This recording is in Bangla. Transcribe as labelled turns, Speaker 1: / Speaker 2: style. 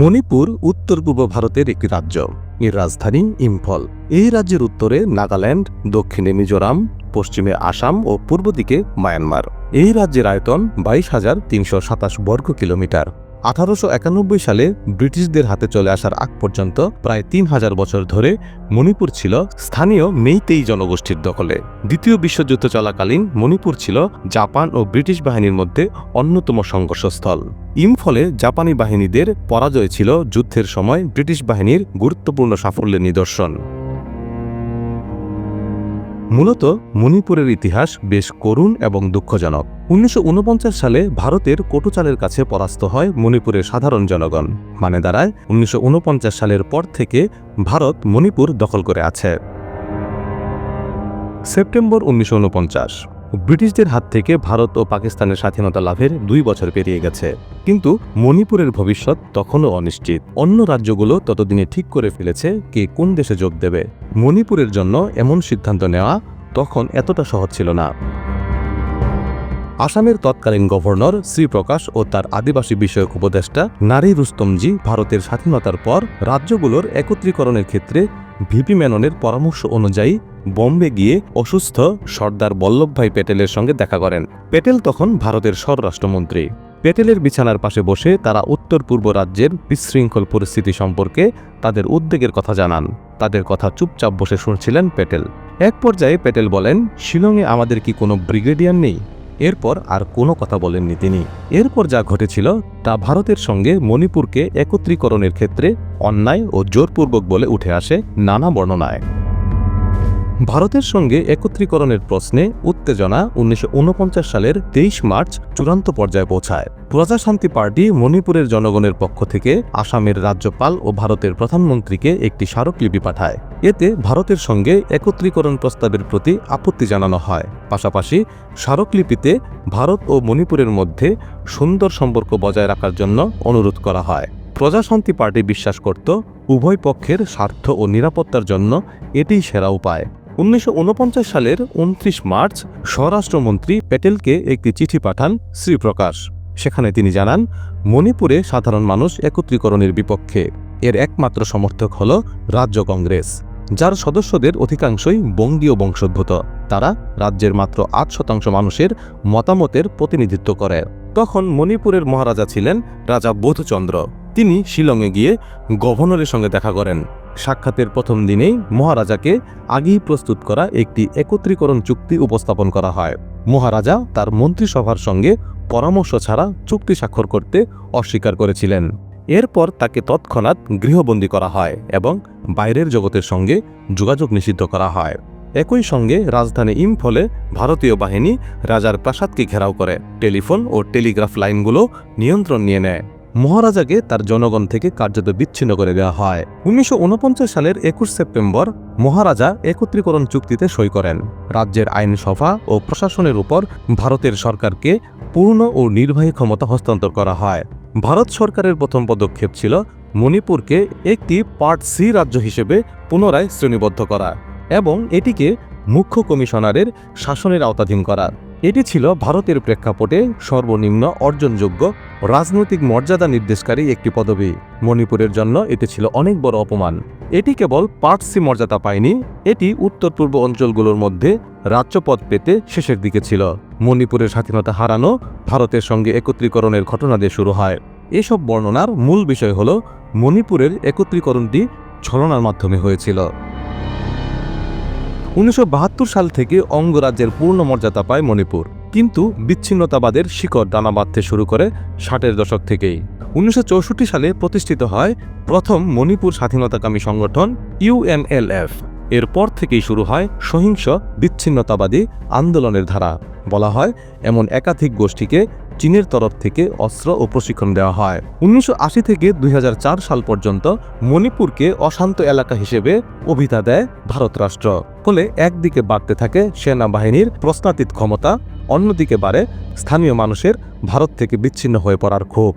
Speaker 1: মণিপুর উত্তর পূর্ব ভারতের একটি রাজ্য এর রাজধানী ইম্ফল এই রাজ্যের উত্তরে নাগাল্যান্ড দক্ষিণে মিজোরাম পশ্চিমে আসাম ও পূর্ব দিকে মায়ানমার এই রাজ্যের আয়তন বাইশ হাজার তিনশো সাতাশ বর্গ কিলোমিটার আঠারোশো সালে ব্রিটিশদের হাতে চলে আসার আগ পর্যন্ত প্রায় তিন হাজার বছর ধরে মণিপুর ছিল স্থানীয় মেইতেই জনগোষ্ঠীর দখলে দ্বিতীয় বিশ্বযুদ্ধ চলাকালীন মণিপুর ছিল জাপান ও ব্রিটিশ বাহিনীর মধ্যে অন্যতম সংঘর্ষস্থল ইম্ফলে জাপানি বাহিনীদের পরাজয় ছিল যুদ্ধের সময় ব্রিটিশ বাহিনীর গুরুত্বপূর্ণ সাফল্যের নিদর্শন মূলত মণিপুরের ইতিহাস বেশ করুণ এবং দুঃখজনক উনিশশো সালে ভারতের কোটোচালের কাছে পরাস্ত হয় মণিপুরের সাধারণ জনগণ মানে দাঁড়ায় উনিশশো সালের পর থেকে ভারত মণিপুর দখল করে আছে সেপ্টেম্বর উনিশশো ব্রিটিশদের হাত থেকে ভারত ও পাকিস্তানের স্বাধীনতা লাভের দুই বছর পেরিয়ে গেছে কিন্তু মণিপুরের ভবিষ্যৎ তখনও অনিশ্চিত অন্য রাজ্যগুলো ততদিনে ঠিক করে ফেলেছে কে কোন দেশে যোগ দেবে মণিপুরের জন্য এমন সিদ্ধান্ত নেওয়া তখন এতটা সহজ ছিল না আসামের তৎকালীন গভর্নর শ্রীপ্রকাশ ও তার আদিবাসী বিষয়ক উপদেষ্টা নারী রুস্তমজি ভারতের স্বাধীনতার পর রাজ্যগুলোর একত্রীকরণের ক্ষেত্রে ভিপি মেননের পরামর্শ অনুযায়ী বোম্বে গিয়ে অসুস্থ সর্দার বল্লভভাই প্যাটেলের সঙ্গে দেখা করেন প্যাটেল তখন ভারতের স্বরাষ্ট্রমন্ত্রী প্যাটেলের বিছানার পাশে বসে তারা উত্তর পূর্ব রাজ্যের বিশৃঙ্খল পরিস্থিতি সম্পর্কে তাদের উদ্বেগের কথা জানান তাদের কথা চুপচাপ বসে শুনছিলেন প্যাটেল এক পর্যায়ে প্যাটেল বলেন শিলংয়ে আমাদের কি কোনো ব্রিগেডিয়ার নেই এরপর আর কোনো কথা বলেননি তিনি এরপর যা ঘটেছিল তা ভারতের সঙ্গে মণিপুরকে একত্রীকরণের ক্ষেত্রে অন্যায় ও জোরপূর্বক বলে উঠে আসে নানা বর্ণনায় ভারতের সঙ্গে একত্রীকরণের প্রশ্নে উত্তেজনা উনিশশো সালের তেইশ মার্চ চূড়ান্ত পর্যায়ে পৌঁছায় প্রজাশান্তি পার্টি মণিপুরের জনগণের পক্ষ থেকে আসামের রাজ্যপাল ও ভারতের প্রধানমন্ত্রীকে একটি স্মারকলিপি পাঠায় এতে ভারতের সঙ্গে একত্রীকরণ প্রস্তাবের প্রতি আপত্তি জানানো হয় পাশাপাশি স্মারকলিপিতে ভারত ও মণিপুরের মধ্যে সুন্দর সম্পর্ক বজায় রাখার জন্য অনুরোধ করা হয় প্রজাশান্তি পার্টি বিশ্বাস করত উভয় পক্ষের স্বার্থ ও নিরাপত্তার জন্য এটিই সেরা উপায় উনিশশো সালের উনত্রিশ মার্চ স্বরাষ্ট্রমন্ত্রী প্যাটেলকে একটি চিঠি পাঠান শ্রীপ্রকাশ সেখানে তিনি জানান মণিপুরে সাধারণ মানুষ একত্রীকরণের বিপক্ষে এর একমাত্র সমর্থক হল রাজ্য কংগ্রেস যার সদস্যদের অধিকাংশই বঙ্গীয় বংশোদ্ভূত তারা রাজ্যের মাত্র আট শতাংশ মানুষের মতামতের প্রতিনিধিত্ব করে তখন মণিপুরের মহারাজা ছিলেন রাজা বোধচন্দ্র তিনি শিলংয়ে গিয়ে গভর্নরের সঙ্গে দেখা করেন সাক্ষাতের প্রথম দিনেই মহারাজাকে আগেই প্রস্তুত করা একটি একত্রীকরণ চুক্তি উপস্থাপন করা হয় মহারাজা তার মন্ত্রিসভার সঙ্গে পরামর্শ ছাড়া চুক্তি স্বাক্ষর করতে অস্বীকার করেছিলেন এরপর তাকে তৎক্ষণাৎ গৃহবন্দী করা হয় এবং বাইরের জগতের সঙ্গে যোগাযোগ নিষিদ্ধ করা হয় একই সঙ্গে রাজধানী ইম্ফলে ভারতীয় বাহিনী রাজার প্রাসাদকে ঘেরাও করে টেলিফোন ও টেলিগ্রাফ লাইনগুলো নিয়ন্ত্রণ নিয়ে নেয় মহারাজাকে তার জনগণ থেকে কার্যত বিচ্ছিন্ন করে দেওয়া হয় উনিশশো সালের একুশ সেপ্টেম্বর মহারাজা একত্রীকরণ চুক্তিতে সই করেন রাজ্যের আইনসভা ও প্রশাসনের উপর ভারতের সরকারকে পূর্ণ ও নির্বাহী ক্ষমতা হস্তান্তর করা হয় ভারত সরকারের প্রথম পদক্ষেপ ছিল মণিপুরকে একটি পার্ট সি রাজ্য হিসেবে পুনরায় শ্রেণীবদ্ধ করা এবং এটিকে মুখ্য কমিশনারের শাসনের আওতাধীন করা এটি ছিল ভারতের প্রেক্ষাপটে সর্বনিম্ন অর্জনযোগ্য রাজনৈতিক মর্যাদা নির্দেশকারী একটি পদবি মণিপুরের জন্য এটি ছিল অনেক বড় অপমান এটি কেবল পার্টসি মর্যাদা পায়নি এটি উত্তর পূর্ব অঞ্চলগুলোর মধ্যে রাজ্যপদ পেতে শেষের দিকে ছিল মণিপুরের স্বাধীনতা হারানো ভারতের সঙ্গে একত্রীকরণের ঘটনা দিয়ে শুরু হয় এসব বর্ণনার মূল বিষয় হল মণিপুরের একত্রীকরণটি ছলনার মাধ্যমে হয়েছিল উনিশশো সাল থেকে অঙ্গরাজ্যের পূর্ণ মর্যাদা পায় মণিপুর কিন্তু বিচ্ছিন্নতাবাদের শিকড় দানা বাঁধতে শুরু করে ষাটের দশক থেকেই উনিশশো সালে প্রতিষ্ঠিত হয় প্রথম মণিপুর স্বাধীনতাকামী সংগঠন ইউএনএলএফ এরপর থেকেই শুরু হয় সহিংস বিচ্ছিন্নতাবাদী আন্দোলনের ধারা বলা হয় এমন একাধিক গোষ্ঠীকে চীনের তরফ থেকে অস্ত্র ও প্রশিক্ষণ দেওয়া হয় উনিশশো থেকে দুই সাল পর্যন্ত মণিপুরকে অশান্ত এলাকা হিসেবে অভিধা দেয় ভারত রাষ্ট্র ফলে একদিকে বাড়তে থাকে সেনাবাহিনীর প্রশ্নাতীত ক্ষমতা অন্যদিকে বাড়ে স্থানীয় মানুষের ভারত থেকে বিচ্ছিন্ন হয়ে পড়ার ক্ষোভ